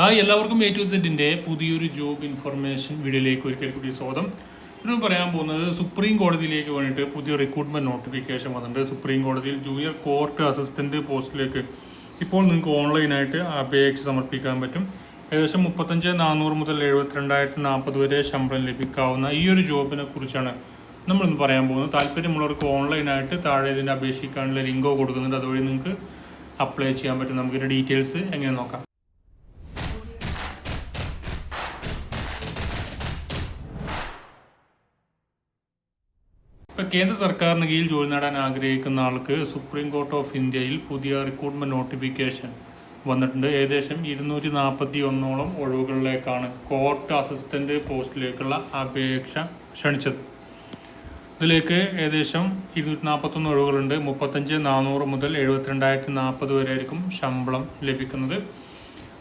Hi എല്ലാവർക്കും A to സെറ്റിന്റെ പുതിയൊരു ജോബ് ഇൻഫർമേഷൻ വീഡിയോയിലേക്ക് ഒരിക്കൽ കൂടി സ്വാഗതം. ഇന്ന് പറയാൻ പോകുന്നത് സുപ്രീം കോടതിയിലേക്ക് വേണ്ടിയിട്ട് പുതിയ റിക്രൂട്ട്മെന്റ് നോട്ടിഫിക്കേഷൻ വന്നിട്ടുണ്ട്. സുപ്രീം കോടതിയിൽ ജൂനിയർ കോർട്ട് അസിസ്റ്റന്റ് പോസ്റ്റിലേക്ക് ഇപ്പോൾ നിങ്ങൾക്ക് ഓൺലൈനായിട്ട് അപേക്ഷ സമർപ്പിക്കാൻ പറ്റും. ഏകദേശം മുപ്പത്തഞ്ച് നാനൂറ് മുതൽ എഴുപത്തിരണ്ടായിരത്തി നാൽപ്പത് വരെ ശമ്പളം ലഭിക്കാവുന്ന ഈ ഒരു ജോബിനെ കുറിച്ചാണ് നമ്മളിന്ന് പറയാൻ പോകുന്നത്. താല്പര്യമുള്ളവർക്ക് ഓൺലൈനായിട്ട് താഴെ ഇതിന്റെ അപേക്ഷിക്കാനുള്ള ലിങ്കോ കൊടുക്കുന്നുണ്ട്. അതുവഴി നിങ്ങൾക്ക് അപ്ലൈ ചെയ്യാൻ പറ്റും. നമുക്കിതിന്റെ ഡീറ്റെയിൽസ് എങ്ങനെ നോക്കാം. ഇപ്പൊ കേന്ദ്ര സർക്കാരിന് കീഴിൽ ജോലി നേടാൻ ആഗ്രഹിക്കുന്ന ആൾക്ക് സുപ്രീം കോർട്ട് ഓഫ് ഇന്ത്യയിൽ പുതിയ റിക്രൂട്ട്മെന്റ് നോട്ടിഫിക്കേഷൻ വന്നിട്ടുണ്ട്. ഏകദേശം ഇരുന്നൂറ്റി നാൽപ്പത്തി ഒന്നോളം ഒഴിവുകളിലേക്കാണ് കോർട്ട് അസിസ്റ്റന്റ് പോസ്റ്റിലേക്കുള്ള അപേക്ഷ ക്ഷണിച്ചത്. ഇതിലേക്ക് ഏകദേശം ഇരുന്നൂറ്റി നാൽപ്പത്തൊന്ന് ഒഴിവുകളുണ്ട്. മുപ്പത്തഞ്ച് നാനൂറ് മുതൽ എഴുപത്തിരണ്ടായിരത്തി നാൽപ്പത് വരെ ആയിരിക്കും ശമ്പളം ലഭിക്കുന്നത്.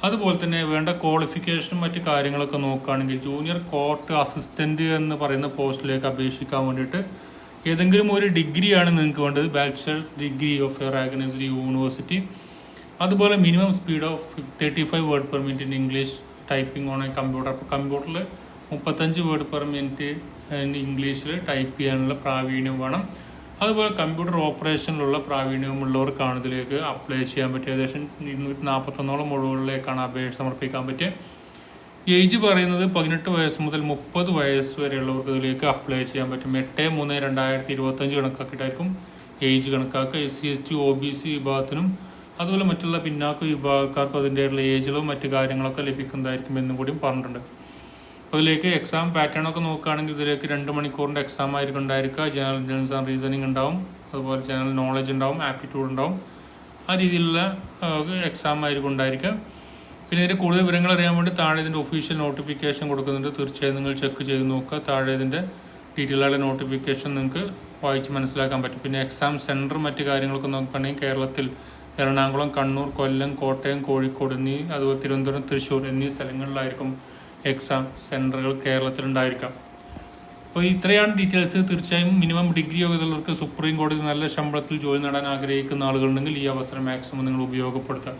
അതുപോലെ തന്നെ വേണ്ട ക്വാളിഫിക്കേഷനും മറ്റു കാര്യങ്ങളൊക്കെ നോക്കുകയാണെങ്കിൽ ജൂനിയർ കോർട്ട് അസിസ്റ്റന്റ് എന്ന് പറയുന്ന പോസ്റ്റിലേക്ക് അപേക്ഷിക്കാൻ വേണ്ടിയിട്ട് ഏതെങ്കിലും ഒരു ഡിഗ്രിയാണ് നിങ്ങൾക്ക് വേണ്ടത്. ബാച്ചലർ ഡിഗ്രി ഓഫ് എയർ ആഗ്നേഴ്സറി യൂണിവേഴ്സിറ്റി അതുപോലെ minimum speed of thirty five word per minute in English typing on a computer അപ്പോൾ കമ്പ്യൂട്ടറിൽ മുപ്പത്തഞ്ച് വേർഡ് പെർ മിനിറ്റ് ഇംഗ്ലീഷിൽ ടൈപ്പ് ചെയ്യാനുള്ള പ്രാവീണ്യം വേണം. അതുപോലെ കമ്പ്യൂട്ടർ ഓപ്പറേഷനിലുള്ള പ്രാവീണ്യമുള്ളവർക്കാണ് ഇതിലേക്ക് അപ്ലൈ ചെയ്യാൻ പറ്റുക ഏകദേശം ഇരുന്നൂറ്റി നാൽപ്പത്തൊന്നോളം ഒഴിവുകളിലേക്കാണ് അപേക്ഷ സമർപ്പിക്കാൻ പറ്റുക ഏജ് പറയുന്നത് പതിനെട്ട് വയസ്സ് മുതൽ മുപ്പത് വയസ്സ് വരെയുള്ളവർക്ക് ഇതിലേക്ക് അപ്ലൈ ചെയ്യാൻ പറ്റും. എട്ട് മൂന്ന് രണ്ടായിരത്തി ഇരുപത്തഞ്ച് കണക്കാക്കിയിട്ടായിരിക്കും ഏജ് കണക്കാക്കുക. S C S T O B C വിഭാഗത്തിനും അതുപോലെ മറ്റുള്ള പിന്നാക്ക വിഭാഗക്കാർക്കും അതിന്റെയുള്ള ഏജിലോ മറ്റു കാര്യങ്ങളൊക്കെ ലഭിക്കുന്നതായിരിക്കും എന്നും കൂടിയും പറഞ്ഞിട്ടുണ്ട്. അപ്പോൾ ഇതിലേക്ക് എക്സാം പാറ്റേൺ ഒക്കെ നോക്കുകയാണെങ്കിൽ ഇതിലേക്ക് രണ്ട് മണിക്കൂറിന്റെ എക്സാം ആയിരിക്കും ഉണ്ടായിരിക്കുക. ജനറൽ ഇന്റലിജൻസ് ആൻഡ് റീസണിങ് ഉണ്ടാവും. അതുപോലെ ജനറൽ നോളജ് ഉണ്ടാവും ആപ്റ്റിറ്റ്യൂഡ് ഉണ്ടാവും. ആ രീതിയിലുള്ള എക്സാം ആയിരിക്കും ഉണ്ടായിരിക്കുക. പിന്നെ ഇതിന്റെ കൂടുതൽ വിവരങ്ങൾ അറിയാൻ വേണ്ടി താഴെ ഇതിന്റെ ഒഫീഷ്യൽ നോട്ടിഫിക്കേഷൻ കൊടുക്കുന്നുണ്ട്. തീർച്ചയായും നിങ്ങൾ ചെക്ക് ചെയ്ത് നോക്കുക. താഴെ ഇതിന്റെ ആയിട്ടുള്ള നോട്ടിഫിക്കേഷൻ നിങ്ങൾക്ക് വായിച്ച് മനസ്സിലാക്കാൻ പറ്റും. പിന്നെ എക്സാം സെന്ററും മറ്റു കാര്യങ്ങളൊക്കെ നോക്കുകയാണെങ്കിൽ കേരളത്തിൽ എറണാകുളം കണ്ണൂർ കൊല്ലം കോട്ടയം കോഴിക്കോട് എന്നീ അതുപോലെ തിരുവനന്തപുരം തൃശ്ശൂർ എന്നീ സ്ഥലങ്ങളിലായിരിക്കും എക്സാം സെന്ററുകൾ കേരളത്തിലുണ്ടായിരിക്കാം. അപ്പോൾ ഇത്രയാണ് ഡീറ്റെയിൽസ് തീർച്ചയായും മിനിമം ഡിഗ്രി യോഗ്യതയുള്ളവർക്ക് സുപ്രീം കോടതി നല്ല ശമ്പളത്തിൽ ജോലി നേടാൻ ആഗ്രഹിക്കുന്ന ആളുകളുണ്ടെങ്കിൽ ഈ അവസരം മാക്സിമം നിങ്ങൾ ഉപയോഗപ്പെടുത്താം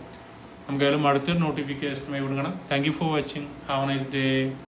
നമുക്കായാലും അടുത്തൊരു നോട്ടിഫിക്കേഷനുമായി വിടുകണം thank you for watching have nice day